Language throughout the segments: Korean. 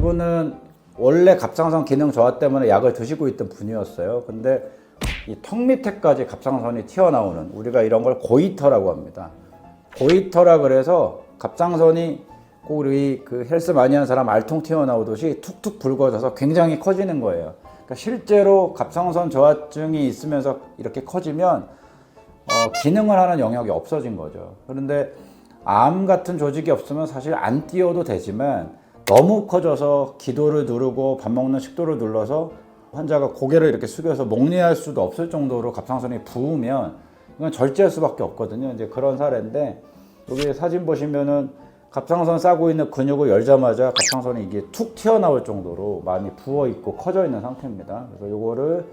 이분은 원래 갑상선 기능 저하 때문에 약을 드시고 있던 분이었어요. 근데 이 턱 밑에까지 갑상선이 튀어나오는 우리가 이런 걸 고이터라고 합니다. 고이터라 그래서 갑상선이 꼭 우리 그 헬스 많이 하는 사람 알통 튀어나오듯이 툭툭 붉어져서 굉장히 커지는 거예요. 그러니까 실제로 갑상선 저하증이 있으면서 이렇게 커지면 어, 기능을 하는 영역이 없어진 거죠. 그런데 암 같은 조직이 없으면 사실 안 띄워도 되지만 너무 커져서 기도를 누르고 밥 먹는 식도를 눌러서 환자가 고개를 이렇게 숙여서 목리할 수도 없을 정도로 갑상선이 부으면 이건 절제할 수밖에 없거든요. 이제 그런 사례인데 여기 사진 보시면은 갑상선 싸고 있는 근육을 열자마자 갑상선이 이게 툭 튀어나올 정도로 많이 부어 있고 커져 있는 상태입니다. 그래서 요거를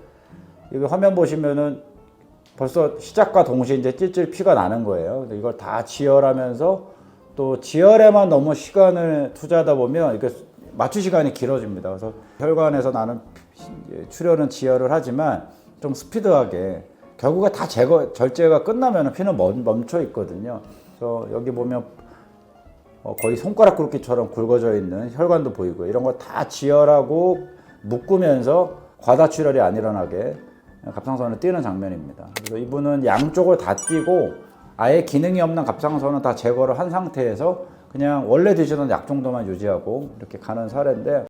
여기 화면 보시면은 벌써 시작과 동시에 이제 찔찔 피가 나는 거예요. 이걸 다 지혈하면서 또 지혈에만 너무 시간을 투자하다 보면 이게 마취 시간이 길어집니다. 그래서 혈관에서 나는 피- 출혈은 지혈을 하지만 좀 스피드하게 결국에 다 제거 절제가 끝나면 피는 멈- 멈춰 있거든요. 그래서 여기 보면 어, 거의 손가락 굵기처럼 굵어져 있는 혈관도 보이고 이런 걸다 지혈하고 묶으면서 과다 출혈이 안 일어나게 갑상선을 띄는 장면입니다. 그래서 이분은 양쪽을 다 띄고 아예 기능이 없는 갑상선은 다 제거를 한 상태에서 그냥 원래 드시던 약 정도만 유지하고 이렇게 가는 사례인데